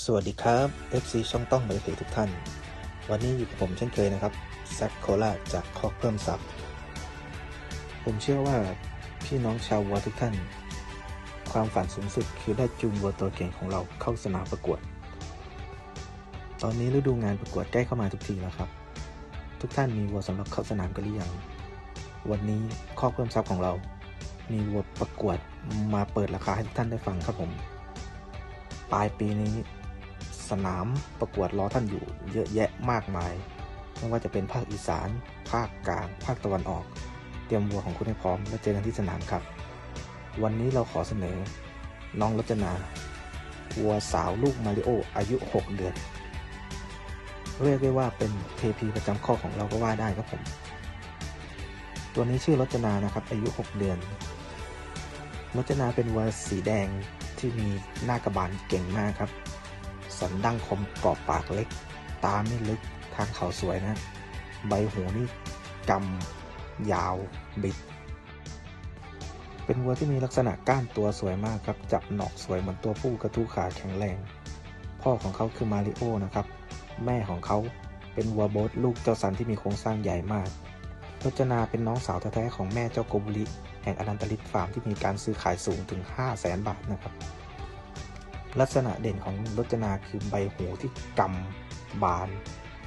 สวัสดีครับ FC ช่องต้องบริเททุกท่าน วันนี้อยู่กับผมเช่นเคยนะครับแซคโคลาจากคอกเพิ่มซับผมเชื่อว่าพี่น้องชาววัวทุกท่าน ความฝันสูงสุดคือได้จูงวัวตัวเก่งของเราเข้าสนามประกวด ตอนนี้ฤดูงานประกวดใกล้เข้ามาทุกทีแล้วครับ ทุกท่านมีวัวสำหรับเข้าสนามกันหรือยังวันนี้คอกเพิ่มซับของเรา มีวัวประกวดมาเปิดราคาให้ทุกท่านได้ฟังครับผม ปลายปีนี้ สนามประกวดรอท่านอยู่เยอะแยะมากมาย ไม่ว่าจะเป็นภาคอีสาน ภาคกลาง ภาคตะวันออก เตรียมวัวของคุณให้พร้อมแล้วเจอกันที่สนามครับ วันนี้เราขอเสนอ น้องรจนาวัวสาวลูกมาริโออายุ 6 เดือน เรียกได้ว่าเป็นเทพีประจำข้อของเราก็ว่าได้ครับผม ตัวนี้ชื่อรจนานะครับ อายุ 6 เดือนรจนาเป็นวัวสีแดงที่มีหน้ากระบาลเก่งมากครับ สันดั้งคมกรอบปากเล็ก ตาไม่ลึกทางเขาสวยนะ ใบหูนี่กำยาวบิด เป็นวัวที่มีลักษณะก้านตัวสวยมากครับ จับหนอกสวยเหมือนตัวผู้กระทู้ขาแข็งแรง พ่อของเขาคือมาริโอนะครับ แม่ของเขาเป็นวัวโบทลูกเจ้าสันที่มีโครงสร้างใหญ่มากรจนาเป็นน้องสาวแท้ๆของแม่เจ้าโกบุริแห่งอนันตลิตฟาร์มที่มีการซื้อขายสูงถึง 5 0 0แสนบาทนะครับ ลักษณะเด่นของรจนาคือใบหูที่กำบาน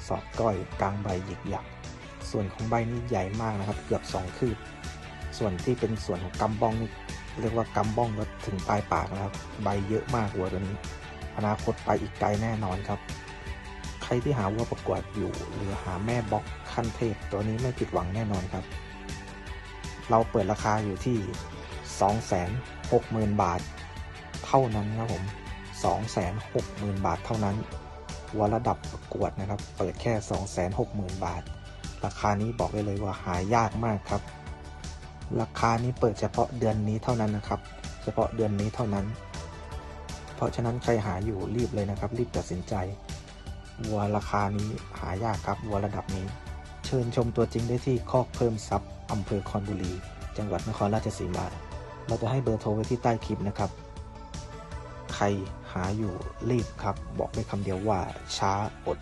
สอดก้อยกลางใบหยิกหยัก ส่วนของใบนี้ใหญ่มากนะครับ เกือบ2คืบ ส่วนที่เป็นส่วนของกำบ้องนี่เรียกว่ากำบ้องก็ถึงปลายปากนะครับ ใบเยอะมากวัวตัวนี้ อนาคตไปอีกไกลแน่นอนครับ ใครที่หาวัวประกวดอยู่ หรือหาแม่บ็อกขั้นเทพตัวนี้ไม่ผิดหวังแน่นอนครับ เราเปิดราคาอยู่ที่ 260,000 บาท เท่านั้นครับผม 260,000 บาทเท่านั้นวัวระดับประกวดนะครับ เปิดแค่ 260,000 บาท ราคานี้บอกได้เลยว่าหายากมากครับ ราคานี้เปิดเฉพาะเดือนนี้เท่านั้นนะครับ เฉพาะเดือนนี้เท่านั้น เพราะฉะนั้นใครหาอยู่รีบเลยนะครับ รีบตัดสินใจวัวราคานี้หายากครับวัวระดับนี้ เชิญชมตัวจริงได้ที่คอกเพิ่มทรัพย์อำเภอคอนบุรี จังหวัดนครราชสีมาเราจะให้เบอร์โทรไว้ที่ใต้คลิปนะครับ ใคร หาอยู่รีบครับ บอกได้คำเดียวว่าช้าอด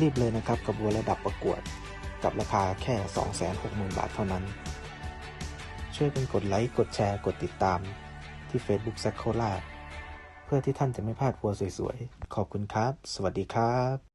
รีบเลยนะครับกับวัวระดับประกวด กับราคาแค่ 260,000 บาทเท่านั้น ช่วยเป็นกดไลค์ กดแชร์ กดติดตามที่ Facebook แซคโคล่า เพื่อที่ท่านจะไม่พลาดวัวสวยๆ ขอบคุณครับ สวัสดีครับ